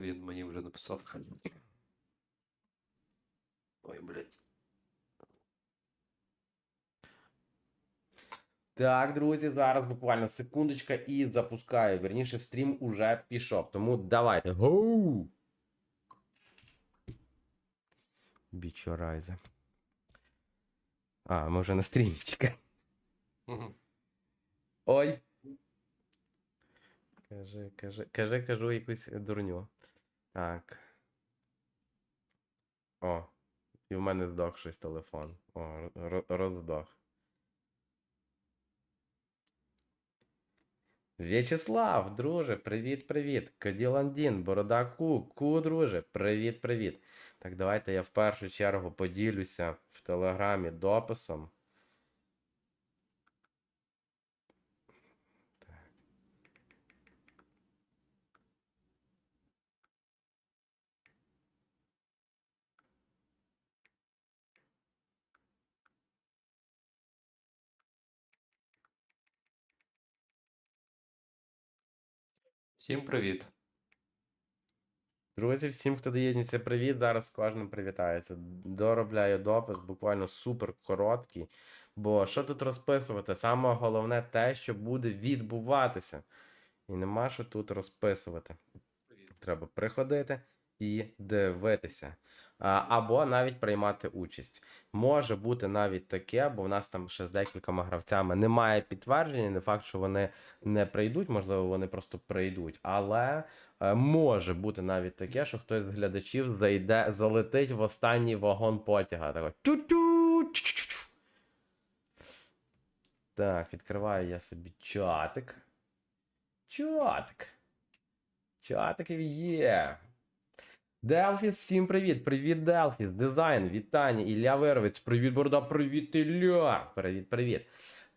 Він мені вже написав. Ой, блядь. Так, друзі, зараз буквально секундочка і запускаю. Верніше, стрім уже пішов. Тому давайте. Гоу! Бічорайзе. А, ми вже на стрімі чекай. Мгм. Ой. Кажи, кажи, кажи, кажу якусь дурню. Так. О, і в мене здох щось телефон. О, роздох. В'ячеслав, друже, привіт, привіт. Каділандін, Борода Ку, Ку, друже, привіт, привіт. Так, давайте я в першу чергу поділюся в телеграмі дописом. Всім привіт. Друзі, всім, хто доєднується, привіт. Зараз з кожним привітається. Доробляю допис, буквально супер короткий. Бо що тут розписувати? Саме головне те, що буде відбуватися. І нема що тут розписувати. Треба приходити і дивитися. Або навіть приймати участь. Може бути навіть таке, бо в нас там ще з декількома гравцями немає підтвердження. Не факт, що вони не прийдуть, можливо, вони просто прийдуть. Але е, може бути навіть таке, що хтось з глядачів зайде, залетить в останній вагон потяга. Так, відкриваю я собі чатик. Чатик. Чатиків є. Делфіс, всім привіт! Привіт, Делфіс, дизайн, вітання, Ілля Верович, привіт, Борода, привіт, Ілля! Привіт, привіт.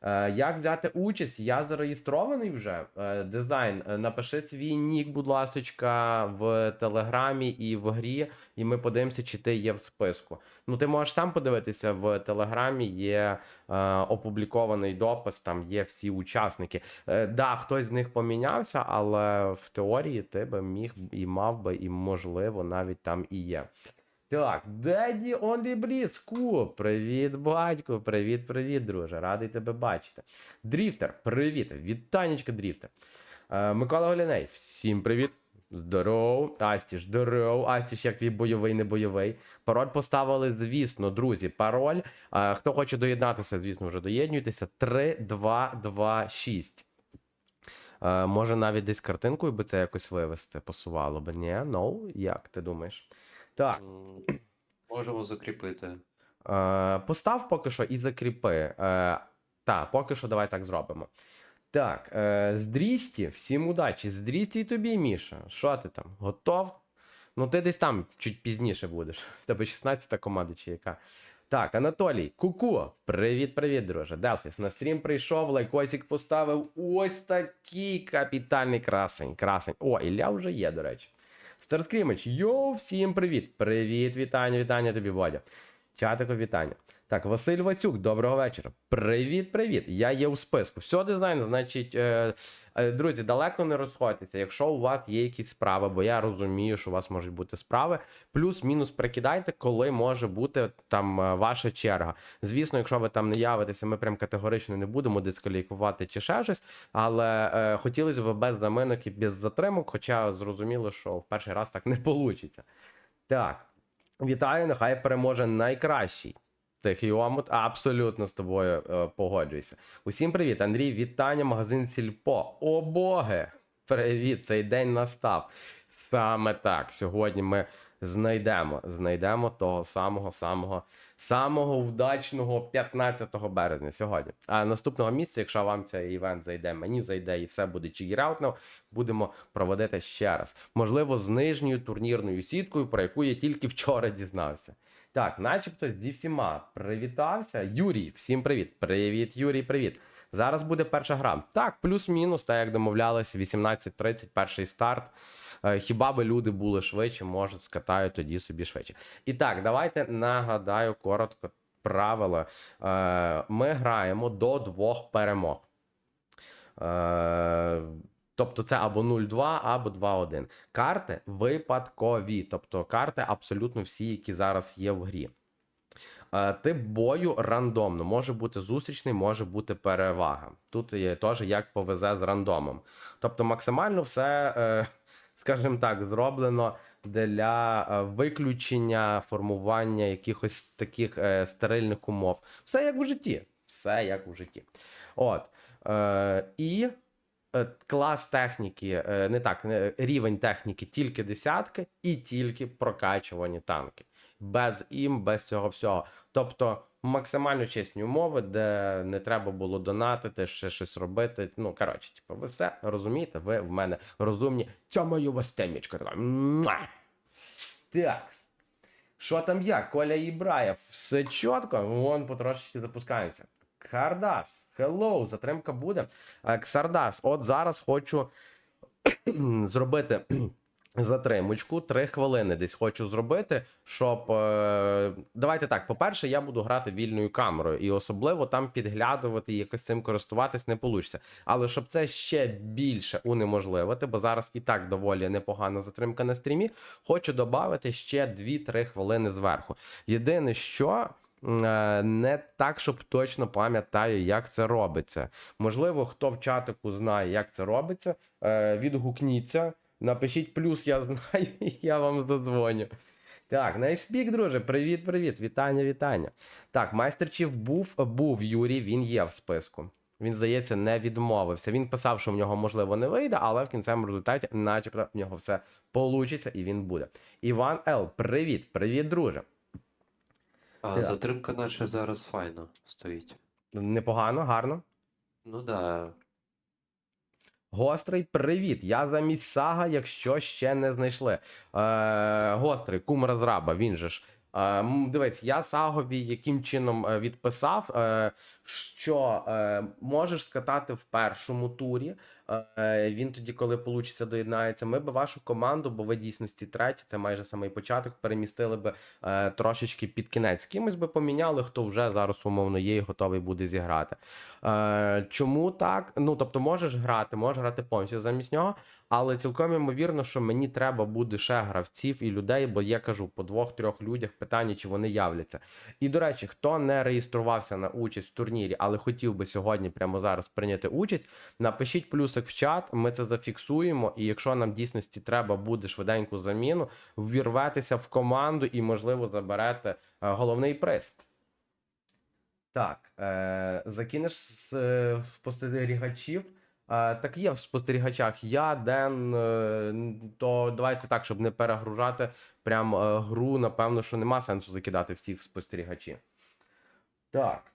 Е, як взяти участь? Я зареєстрований вже. Е, дизайн, е, напиши свій нік, будь ласочка, в Телеграмі і в грі, і ми подивимося, чи ти є в списку. Ну, ти можеш сам подивитися в Телеграмі, є е, опублікований допис, там є всі учасники. Е, да, хтось з них помінявся, але в теорії ти би міг і мав би, і можливо, навіть там і є. Так, Деді Only Бліцку. Привіт, батько. Привіт, привіт, друже. Радий тебе бачити. Дріфтер, привіт. Вітанечка, Дріфтер. Е, Микола Голіней, всім привіт. Здоров, Астіш, здоров. Астіш, як твій бойовий, не бойовий. Пароль поставили, звісно, друзі. Пароль. Е, хто хоче доєднатися, звісно, вже доєднуйтеся. 3, 2, 2, 6. Е, може навіть десь картинкою би це якось вивести, посувало би. Ні, ну, як ти думаєш? Так. Можемо закріпити. Е, постав поки що і закріпи. Е, та, поки що давай так зробимо. Так, е, з Дрісті, всім удачі. З Дрісті і тобі, Міша. Що ти там? Готов? Ну, ти десь там чуть пізніше будеш. В тебе 16 команда чи яка. Так, Анатолій, Куку, привіт-привіт, друже. Делфіс, на стрім прийшов, лайкосик поставив. Ось такий капітальний красень. красень. О, Ілля вже є, до речі. Старскрімич, йоу, всім привіт! Привіт, вітання, вітання тобі, Владя. Чатико, вітання. Так, Василь Васюк, доброго вечора. Привіт, привіт. Я є у списку. Все, дизайн, значить, е, е, друзі, далеко не розходьтеся. Якщо у вас є якісь справи, бо я розумію, що у вас можуть бути справи, плюс-мінус прикидайте, коли може бути там е, ваша черга. Звісно, якщо ви там не явитеся, ми прям категорично не будемо дискваліфікувати чи ще щось, але е, хотілося б без заминок і без затримок, хоча зрозуміло, що в перший раз так не вийде. Так, вітаю, нехай переможе найкращий. Тихий омут, абсолютно з тобою е, погоджуюся. Усім привіт, Андрій, вітання, магазин Сільпо. О боги! Привіт, цей день настав. Саме так. Сьогодні ми знайдемо, знайдемо того самого, самого, самого вдачного 15 березня сьогодні. А наступного місяця, якщо вам цей івент зайде, мені зайде і все буде чигіраутно, будемо проводити ще раз. Можливо, з нижньою турнірною сіткою, про яку я тільки вчора дізнався. Так, начебто зі всіма привітався. Юрій, всім привіт. Привіт, Юрій, привіт. Зараз буде перша гра. Так, плюс-мінус, так як домовлялися, 18.30, перший старт. Е, Хіба би люди були швидше, може, скатають тоді собі швидше. І так, давайте нагадаю коротко правила. Е, Ми граємо до двох перемог. Тобто це або 0-2, або 2-1. Карти випадкові, тобто карти абсолютно всі, які зараз є в грі. Е, Тип бою рандомно. Може бути зустрічний, може бути перевага. Тут є теж як повезе з рандомом. Тобто, максимально все, е, скажімо так, зроблено для е, виключення формування якихось таких стерильних умов. Все як в житті. Все як в житті. От. І клас техніки, е, не так, рівень техніки тільки десятки і тільки прокачувані танки. Без ім, без цього всього. Тобто максимально чесні умови, де не треба було донатити, ще щось робити. Ну, коротше, типу, ви все розумієте, ви в мене розумні. Цьомаю вас темічка така. Так. Що там я? Коля Ібраєв. Все чітко. Вон потрошечки запускаємося. Кардас. Hello, затримка буде. Е, Ксардас, от зараз хочу зробити затримочку. Три хвилини десь хочу зробити, щоб. Е... Давайте так. По-перше, я буду грати вільною камерою, і особливо там підглядувати якось цим користуватись не вийде. Але щоб це ще більше унеможливити, бо зараз і так доволі непогана затримка на стрімі, хочу додати ще 2-3 хвилини зверху. Єдине, що. Е, Не так, щоб точно пам'ятаю, як це робиться. Можливо, хто в чатику знає, як це робиться. е, Відгукніться, напишіть плюс, я знаю, і я вам задзвоню. Так, найспік, друже, привіт, привіт, вітання, вітання. Так, майстер Чіф був, був Юрій, він є в списку. Він, здається, не відмовився. Він писав, що в нього можливо не вийде, але в кінцевому результаті, начебто, в нього все получиться і він буде. Іван Л, привіт, привіт, друже. А Так. затримка наша зараз файно стоїть. Непогано, гарно. Ну да. Гострий, привіт. Я замість сага, якщо ще не знайшли. Е, гострий, кум розраба, він же ж. Е, дивись, я Сагові яким чином е, відписав, е, що можеш скатати в першому турі. Він тоді, коли получиться, доєднається. Ми би вашу команду, бо ви дійсності треті, це майже самий початок, перемістили би трошечки під кінець. Кимось би поміняли, хто вже зараз умовно є і готовий буде зіграти. Чому так? Ну тобто, можеш грати, можеш грати повністю замість нього, але цілком ймовірно, що мені треба буде ще гравців і людей, бо я кажу по двох-трьох людях питання, чи вони являться. І до речі, хто не реєструвався на участь в турнірі, але хотів би сьогодні прямо зараз прийняти участь, напишіть плюсик в чат, ми це зафіксуємо. І якщо нам дійсності треба буде швиденьку заміну, ввірветеся в команду і, можливо, заберете е, головний приз. Так, е, закинеш з е, спостерігачів. Е, так є в спостерігачах. Я, Ден, е, то давайте так, щоб не перегружати прям е, гру. Напевно, що нема сенсу закидати всіх в спостерігачі. Так.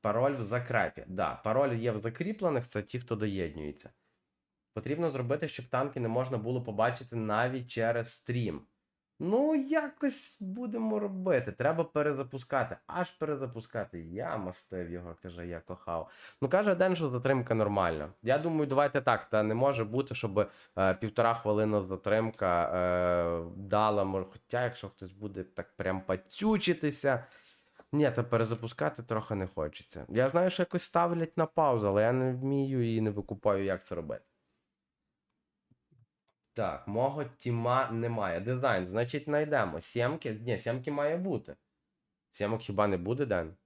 Пароль в закрепі. Да, пароль є в закріплених, це ті, хто доєднюється. Потрібно зробити, щоб танки не можна було побачити навіть через стрім. Ну, якось будемо робити. Треба перезапускати. Аж перезапускати. Я мастив його, каже, я кохав. Ну, каже Ден, що затримка нормальна. Я думаю, давайте так. Та не може бути, щоб е, півтора хвилина затримка е, дала. Може, хоча, якщо хтось буде так прям пацючитися. Ні, та перезапускати трохи не хочеться. Я знаю, що якось ставлять на паузу, але я не вмію і не викупаю, як це робити. Так, мого тіма немає. Дизайн, значить, знайдемо. Сімки. Ні, сімки має бути. Сімок хіба не буде, Ден?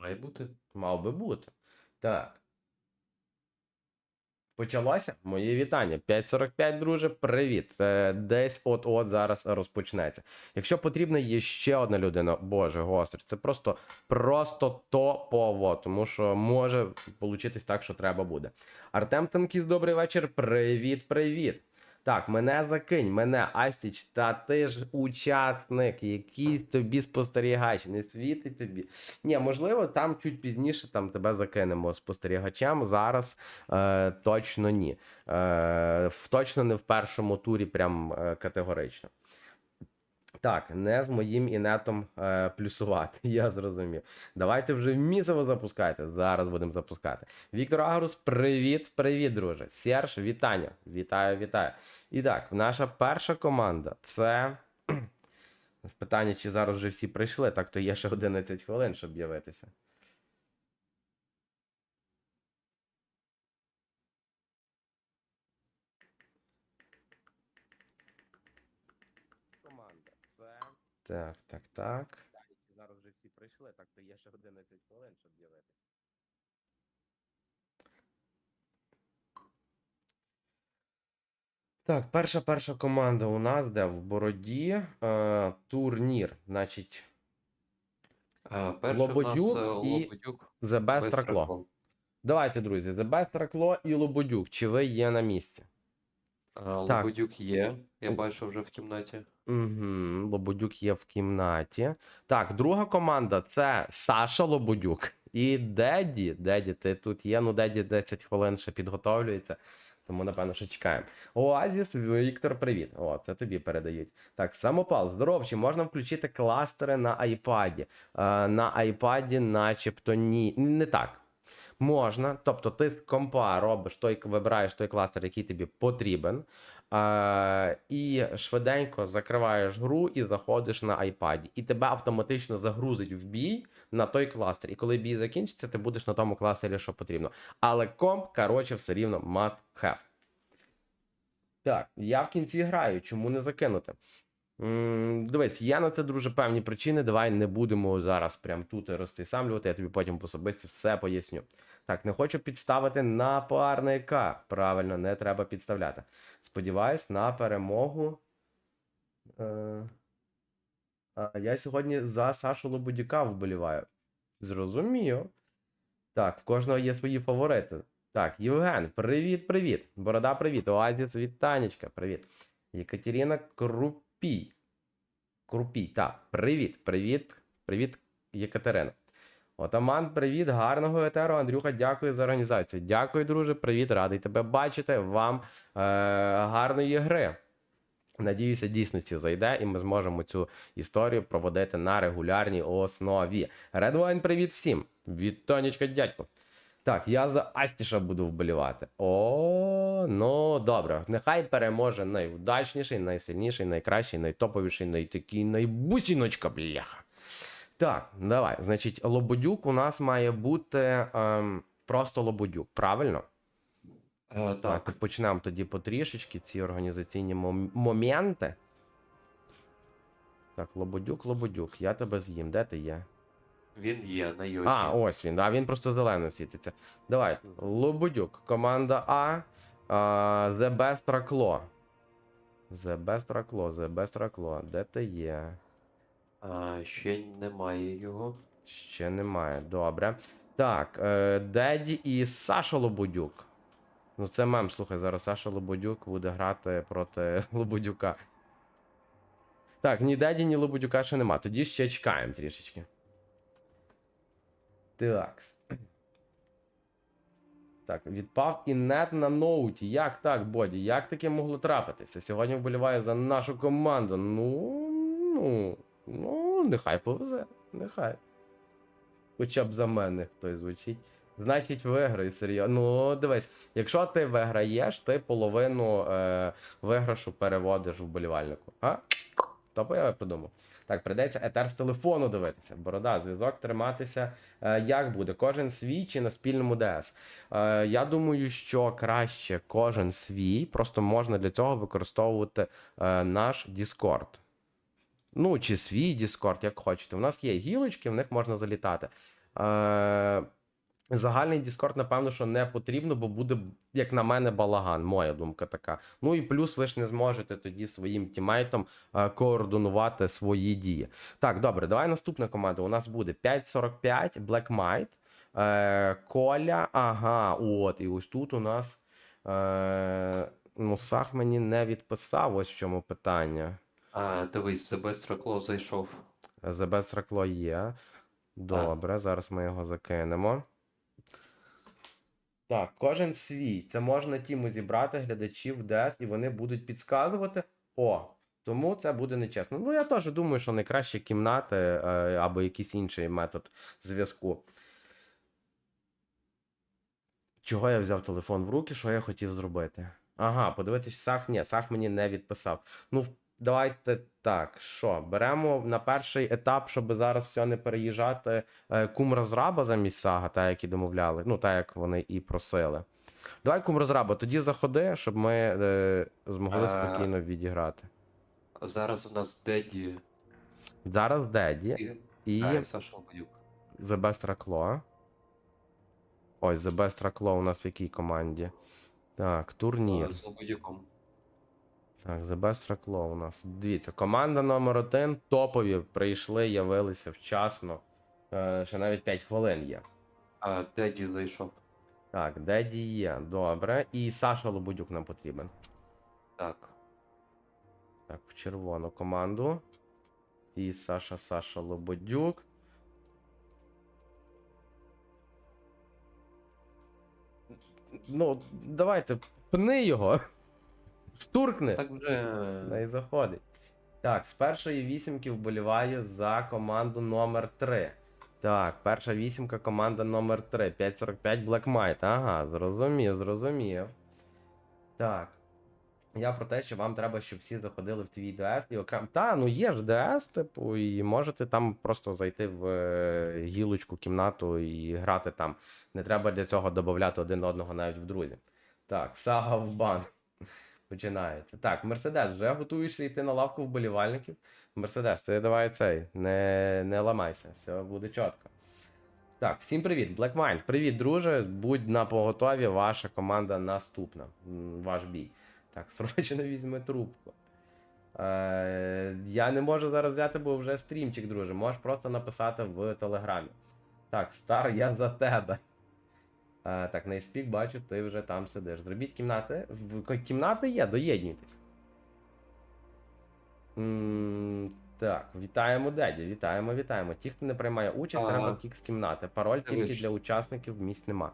Має бути. Мав би бути. Так. Почалося? моє вітання. 5.45, друже, привіт. Е, Десь от-от зараз розпочнеться. Якщо потрібна є ще одна людина, боже, гострий, це просто, просто топово, тому що може получитись так, що треба буде. Артем Танкіс, добрий вечір. Привіт, привіт. Так, мене закинь, мене Астіч, та ти ж учасник, якийсь тобі спостерігач, не світить тобі. Ні, можливо, там чуть пізніше там тебе закинемо спостерігачем. Зараз е, точно ні. Е, точно не в першому турі, прям е, категорично. Так, не з моїм інетом е, плюсувати, я зрозумів. Давайте вже місово запускайте. Зараз будемо запускати. Віктор Агрус, привіт, привіт, друже. Серж, вітання. Вітаю, вітаю. І так, наша перша команда це. Питання, чи зараз вже всі прийшли, так то є ще 11 хвилин, щоб з'явитися. Так, так, так. Зараз вже всі прийшли, так то є ще 11 хвилин, щоб з'явитися. Так, перша перша команда у нас де в Бороді е, турнір. Значить, перший Лободюк нас е, і Лободюк The Best. Ракло. Давайте, друзі, The Best Ракло і Лободюк. Чи ви є на місці? А, Так. Лободюк є, я У- бачу вже в кімнаті. Угу, Лободюк є в кімнаті. Так, друга команда це Саша Лободюк і Деді. Деді, ти тут є. Ну, Деді 10 хвилин ще підготовлюється. Тому, напевно, що чекаємо. Оазіс, Віктор, привіт. О, це тобі передають. Так, самопал, здоров, чи можна включити кластери на айпаді? Е, на айпаді, начебто, ні. Не так. Можна, тобто ти з компа робиш той, вибираєш той кластер, який тобі потрібен, е, і швиденько закриваєш гру і заходиш на iPad. І тебе автоматично загрузить в бій на той кластер. І коли бій закінчиться, ти будеш на тому кластері, що потрібно. Але комп, коротше, все рівно must have. Так, я в кінці граю, чому не закинути? Дивись, є на те, друже, певні причини. Давай не будемо зараз прям тут розтисамлювати, я тобі потім в особисті все поясню. Так, не хочу підставити напарника. Правильно, не треба підставляти. Сподіваюсь на перемогу. Е... Я сьогодні за Сашу Лободюка вболіваю. Зрозумів. Так, в кожного є свої фаворити. Так, Євген, привіт, привіт. Борода, привіт. Оазіс, вітанечка, привіт. Єкатерина Крупій. Крупій, так, привіт, привіт, привіт, Єкатерина. Отаман, привіт, гарного етеру. Андрюха, дякую за організацію. Дякую, друже. Привіт, радий тебе бачити. Вам е- гарної гри. Надіюся, дійсності зайде, і ми зможемо цю історію проводити на регулярній основі. Редвайн, привіт всім! Вітонечка, дядько. Так, я за Астіша буду вболівати. О, ну добре. Нехай переможе найвдачніший, найсильніший, найкращий, найтоповіший, найтакий, найбусіночка, бляха. Так, давай. Значить, Лободюк у нас має бути ем, просто Лободюк, правильно? Е, Так, так, почнемо тоді потрішечки ці організаційні мом- моменти. Так, Лободюк, Лободюк, я тебе з'їм. Де ти є? Він є на йоті. А, ось він, а він просто зеленим світиться. Давай, Лободюк, команда А. а The Best Ракло. The Best Ракло, The Best Ракло. Де ти є? А, ще немає його. Ще немає. Добре. Так, е, Деді і Саша Лободюк. Ну, це мем, слухай, зараз Саша Лободюк буде грати проти Лободюка. Так, ні Деді, ні Лободюка ще нема. Тоді ще чекаємо трішечки. Так. Так, відпав і нет на ноуті. Як так, Боді? Як таке могло трапитися? Сьогодні вболіваю за нашу команду. Ну, ну, ну, нехай повезе. Нехай. Хоча б за мене хтось звучить. Значить, виграй, серйозно. Ну, дивись, якщо ти виграєш, ти половину е, виграшу переводиш вболівальнику. А? Тобто я придумав. Так, прийдеться етер з телефону дивитися. Борода, зв'язок триматися. Е, як буде? Кожен свій чи на спільному ДС? Е, я думаю, що краще кожен свій, просто можна для цього використовувати е, наш Discord. Ну, чи свій Discord, як хочете. У нас є гілочки, в них можна залітати. Загальний Discord, напевно, що не потрібно, бо буде, як на мене, балаган. Моя думка така. Ну і плюс ви ж не зможете тоді своїм тімейтом е, координувати свої дії. Так, добре, давай наступна команда. У нас буде 5.45, Black Might, е, Коля. Ага, от, і ось тут у нас. Е, ну, Сах мені не відписав, ось в чому питання. А, дивись, The Best Ракло зайшов. The Best Ракло є. Добре, зараз ми його закинемо. Так, кожен свій. Це можна тіму зібрати глядачів ДС, і вони будуть підказувати. О, тому це буде нечесно. Ну, я теж думаю, що найкраще кімнати е, або якийсь інший метод зв'язку. Чого я взяв телефон в руки, що я хотів зробити? Ага, подивитись, Сах. Ні, Сах мені не відписав. Ну, давайте так. Що? Беремо на перший етап, щоб зараз все не переїжджати. е, Кум розраба замість Сага, та як і домовляли. Ну, так як вони і просили. Давай кум розраба, тоді заходи, щоб ми е, змогли А. спокійно відіграти. Зараз у нас Деді Зараз Деді І, і та, Саша Лободюк. The Best Raclo. Ось, The Best Raclo у нас в якій команді? Так, турнір. Е, З Лободюком. Так, The Best Raclo у нас. Дивіться, команда номер один топові прийшли, явилися вчасно. Е, ще навіть 5 хвилин є. А Деді зайшов. Так, Деді є, добре. І Саша Лободюк нам потрібен. Так. Так, в червону команду. І Саша Саша Лободюк. Ну, давайте, пни його. Штуркни. Так вже. Не і заходить. Так, з першої вісімки вболіваю за команду номер 3. Так, перша вісімка команда номер 3. 5.45 Black Might. Ага, зрозумів, зрозумів. Так. Я про те, що вам треба, щоб всі заходили в твій ДС і окремо. Та, ну є ж ДС, типу, і можете там просто зайти в е, гілочку, кімнату і грати там. Не треба для цього додати один одного навіть в друзі. Так, сага в бан. Починається. Так, Мерседес, вже готуєшся йти на лавку вболівальників. Мерседес, ти давай цей, не, не ламайся, все буде чітко. Так, всім привіт, Black Mind. Привіт, друже. Будь на поготові, ваша команда наступна. Ваш бій. Так, срочно візьми трубку. Е, я не можу зараз взяти, бо вже стрімчик, друже. Можеш просто написати в телеграмі. Так, стар, я за тебе. Е, так, на спік бачу, ти вже там сидиш. Зробіть кімнати. В- Кімнати є, доєднуйтесь. М, Так, вітаємо Деді, вітаємо, вітаємо. Ті, хто не приймає участь, треба кік з кімнати. Пароль тільки для учасників місць нема.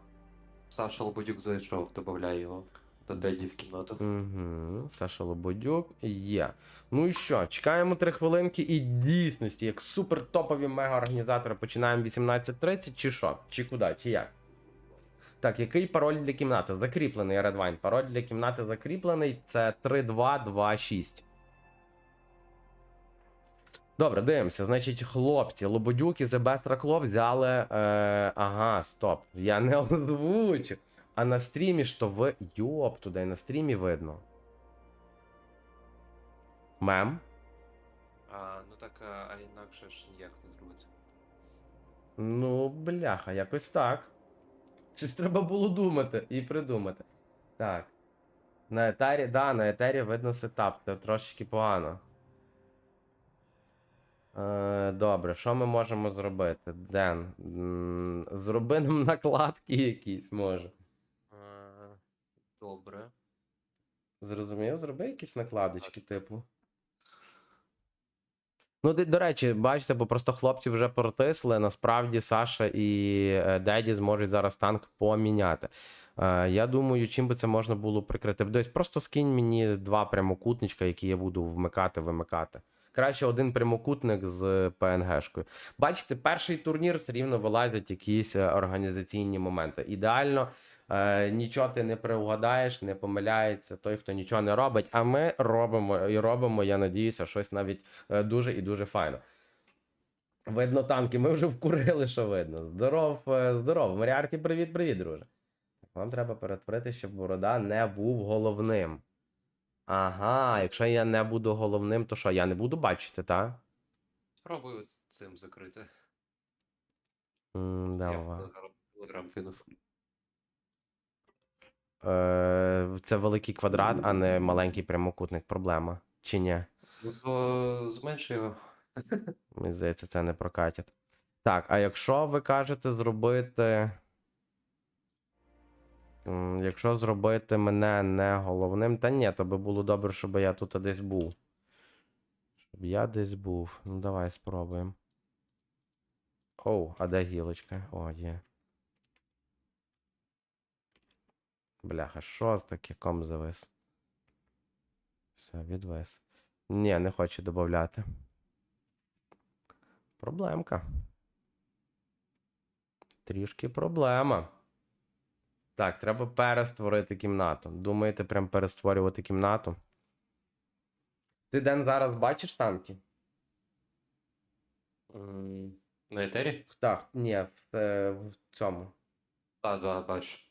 Саша Лободюк зайшов, додавляй його. До Деді в кімнату. Угу. Саша Лободюк є. Ну і що? Чекаємо три хвилинки і дійсності, як супер топові мега-організатори, починаємо 18.30 чи що? Чи куди? Чи як? Так, який пароль для кімнати? Закріплений Redwine. Пароль для кімнати закріплений. Це 3226. Добре, дивимося. Значить, хлопці, Лободюк і The Best взяли. Е, ага, стоп. Я не озвучив. А на стрімі що ви. Йоп, туди на стрімі видно. Мем. А, ну так, а, а інакше ж ніяк не зробити. Ну, бляха, якось так. Щось треба було думати і придумати. Так. На етері, да, на етері видно сетап, це трошечки погано. Е, добре, що ми можемо зробити? Ден. Зроби нам накладки якісь, може. Добре. Зрозумів, зроби якісь накладочки, типу. Ну, до, речі, бачите, бо просто хлопці вже протисли. Насправді Саша і е, Деді зможуть зараз танк поміняти. Е, я думаю, чим би це можна було прикрити. Десь просто скинь мені два прямокутничка, які я буду вмикати, вимикати. Краще один прямокутник з PNG-шкою. Бачите, перший турнір все рівно вилазять якісь е, організаційні моменти. Ідеально, е, нічого ти не приугадаєш, не помиляється той, хто нічого не робить. А ми робимо і робимо, я надіюся, щось навіть е, дуже і дуже файно. Видно танки, ми вже вкурили, що видно. Здоров, е, здоров. Маріарті, привіт, привіт, друже. Вам треба перетворити, щоб борода не був головним. Ага, якщо я не буду головним, то що, я не буду бачити, так? Спробую цим закрити. Я Давай. Телеграм- Телеграм кинув. Е, це великий квадрат, а не маленький прямокутник. Проблема. Чи ні? Ну то зменши його. Мені здається, це не прокатять. Так, а якщо ви кажете зробити. Якщо зробити мене не головним, та ні, то би було добре, щоб я тут десь був. Щоб я десь був. Ну, давай спробуємо. Оу, а де гілочка? О, є. Бляха, що з таке ком завис? Все, відвис. Ні, не хочу додати. Проблемка. Трішки проблема. Так, треба перестворити кімнату. Думаєте, прям перестворювати кімнату? Ти Ден зараз бачиш танки? На етері? Так, ні, в, е, в цьому. Так, да, бачу.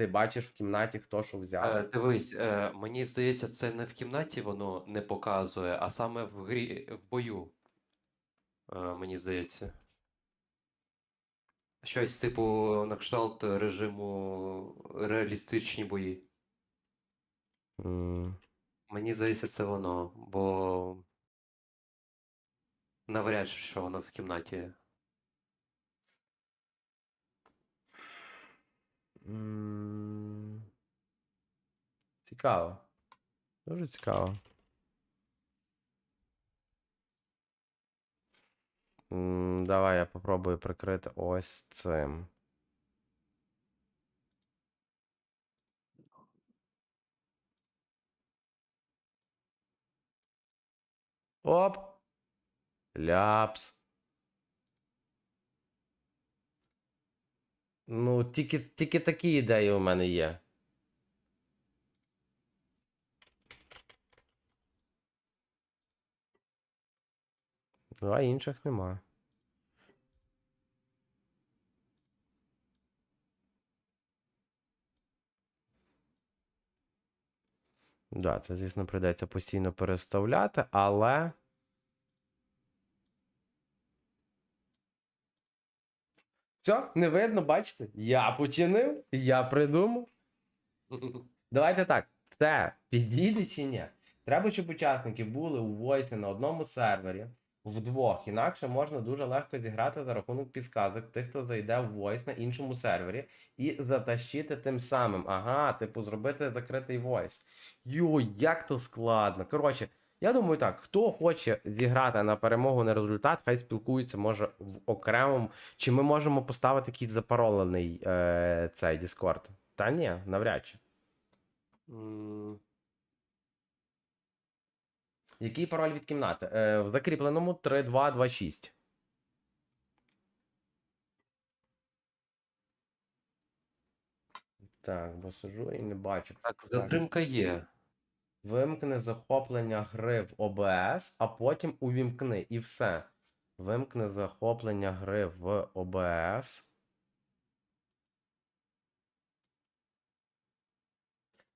Ти бачиш в кімнаті, хто що Е, взяв. дивись, е, мені здається, це не в кімнаті воно не показує, а саме в грі в бою. Е, мені здається. Щось типу на кшталт режиму реалістичні бої. М, Мені здається, це воно, бо навряд чи що воно в кімнаті. Цікаво. Дуже цікаво. Давай я попробую прикрити ось цим. Оп. Ляпс. Ну, тільки, тільки такі ідеї у мене є. Ну, а інших нема. Да, це, звісно, прийдеться постійно переставляти, але. Все, не видно, бачите? Я починив, я придумав. Давайте так. Це підійде чи ні? Треба, щоб учасники були у войсі на одному сервері вдвох. Інакше можна дуже легко зіграти за рахунок підсказок тих, хто зайде в войс на іншому сервері, і затащити тим самим. Ага, типу, зробити закритий войс. Йой, як то складно. Коротше, я думаю так, хто хоче зіграти на перемогу на результат, хай спілкується, може в окремому. Чи ми можемо поставити якийсь запаролений е, цей Discord? Та ні, навряд чи. Який пароль від кімнати? Е, в закріпленому 3226. Так, бо сижу і не бачу. Так, затримка є. Вимкни захоплення гри в ОБС, а потім увімкни і все. Вимкни захоплення гри в ОБС.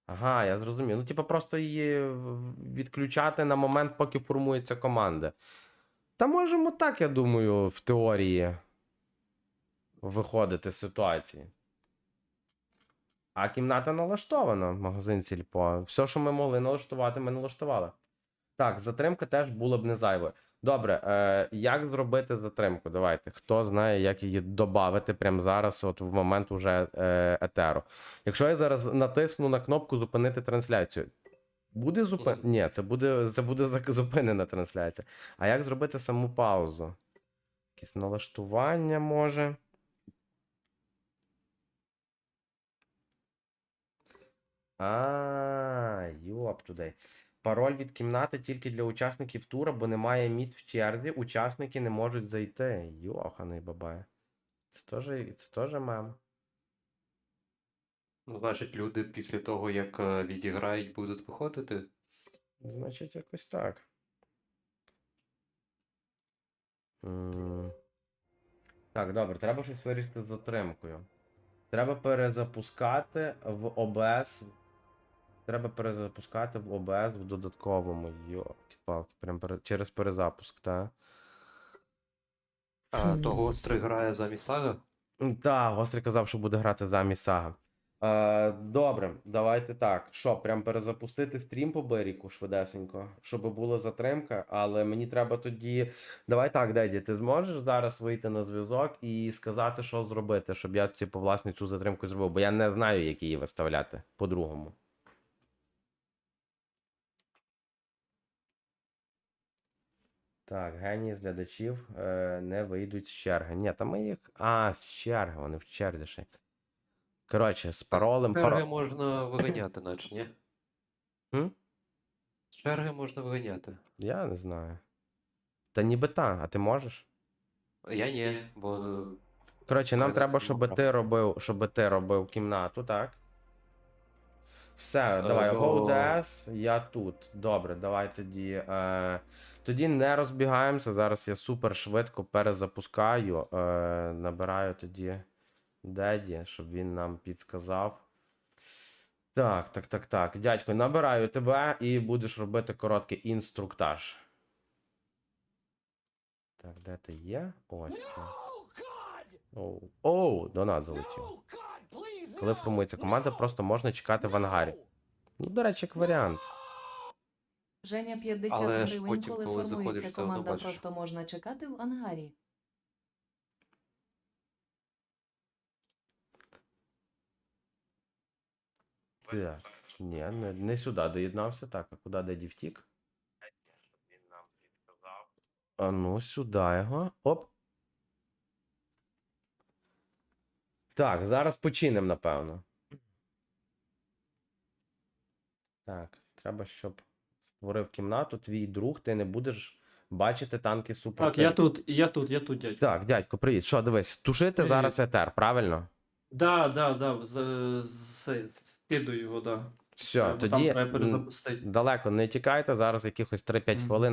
Ага, я зрозумів. Ну, типу, просто її відключати на момент, поки формується команда. Та можемо так, я думаю, в теорії виходити з ситуації. А кімната налаштована, магазин Сільпо. Все, що ми могли налаштувати, ми налаштували. Так, затримка теж була б не зайвою. Добре, е, як зробити затримку? Давайте. Хто знає, як її додати прямо зараз, от в момент уже е, етеру. Якщо я зараз натисну на кнопку зупинити трансляцію, буде зупин... Ні, це буде, це буде зупинена трансляція. А як зробити саму паузу? Якісь налаштування може. А, йоп туди. Пароль від кімнати тільки для учасників тура, бо немає місць в черзі, учасники не можуть зайти. Йоханий бабай. Це теж, це теж мем. Ну, Значить, люди після того, як е, відіграють, будуть виходити. Значить, якось так. Так, добре, треба щось вирішити з затримкою. Треба перезапускати в ОБС. Треба перезапускати в ОБС в додатковому. Йолки-палки, прям пере- через перезапуск, так? А то гострий грає замість сага? Так, Гострий казав, що буде грати замість Сага. Е, добре, давайте так. Що, прям перезапустити стрім по Беріку швидесенько, щоб була затримка, але мені треба тоді. Давай так, Деді, ти зможеш зараз вийти на зв'язок і сказати, що зробити, щоб я типу, власне цю затримку зробив, бо я не знаю, як її виставляти по-другому. Так, генії з глядачів е, не вийдуть з черги. Ні, та ми їх. А, з черги, вони в черзі ще. Коротше, з паролем. Черги Паро... можна виганяти, наче, ні? М? Черги можна виганяти. Я не знаю. Та ніби та, а ти можеш? Я ні, бо Коротше, нам треба, щоб ти робив, щоб ти робив кімнату, так? Все, давай, Е, go бо- я тут. Добре, давай тоді. Е, тоді не розбігаємося. Зараз я супер швидко перезапускаю. Е, набираю тоді Деді, щоб він нам підсказав. Так, так, так, так. Дядько, набираю тебе і будеш робити короткий інструктаж. Так, де ти є? Ось. Оу, Оу, до нас залетів. Коли формується команда, просто можна чекати в ангарі. Ну, до речі, як варіант. Женя 50 Але ж гривень, потім, коли коли формується заходиш, все одно команда, бачиш. просто можна чекати в ангарі. Так. Ні, не, не сюди доєднався. Так, а куди деді втік? А ну, сюди його. Оп. Так, зараз починемо, напевно. Так, треба, щоб створив кімнату. Твій друг, ти не будеш бачити танки супер. Так, я тут, я тут, я тут, дядько. Так, дядько, привіт. Що, дивись, тушити Привіт. зараз етер, правильно? Да, да, да, з- з- скидую його, да. Все, Бо тоді треба перезапустити. далеко не тікайте, зараз якихось 3-5 Мгм. хвилин